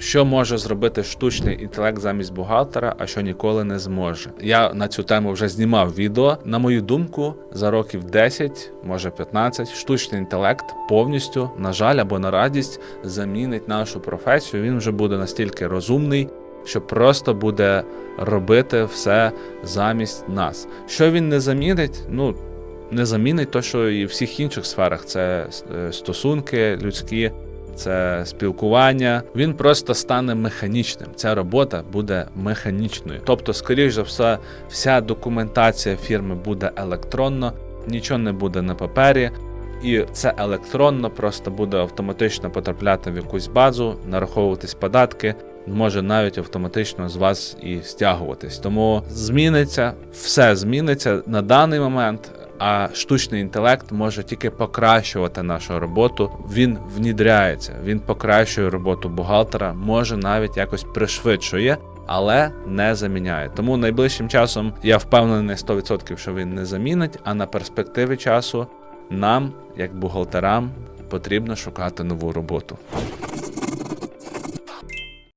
Що може зробити штучний інтелект замість бухгалтера, а що ніколи не зможе? Я на цю тему вже знімав відео. На мою думку, за років 10, може 15, штучний інтелект повністю, на жаль, або на радість замінить нашу професію. Він вже буде настільки розумний, що просто буде робити все замість нас. Що він не замінить? Ну не замінить то, що і в всіх інших сферах це е, стосунки людські, це спілкування. Він просто стане механічним. Ця робота буде механічною. Тобто, скоріш за все, вся документація фірми буде електронно, нічого не буде на папері. І це електронно просто буде автоматично потрапляти в якусь базу, нараховуватись податки, може навіть автоматично з вас і стягуватись. Тому зміниться, все зміниться на даний момент. А штучний інтелект може тільки покращувати нашу роботу. Він внідряється, він покращує роботу бухгалтера, може навіть якось пришвидшує, але не заміняє. Тому найближчим часом я впевнений 100%, що він не замінить. А на перспективі часу нам, як бухгалтерам, потрібно шукати нову роботу.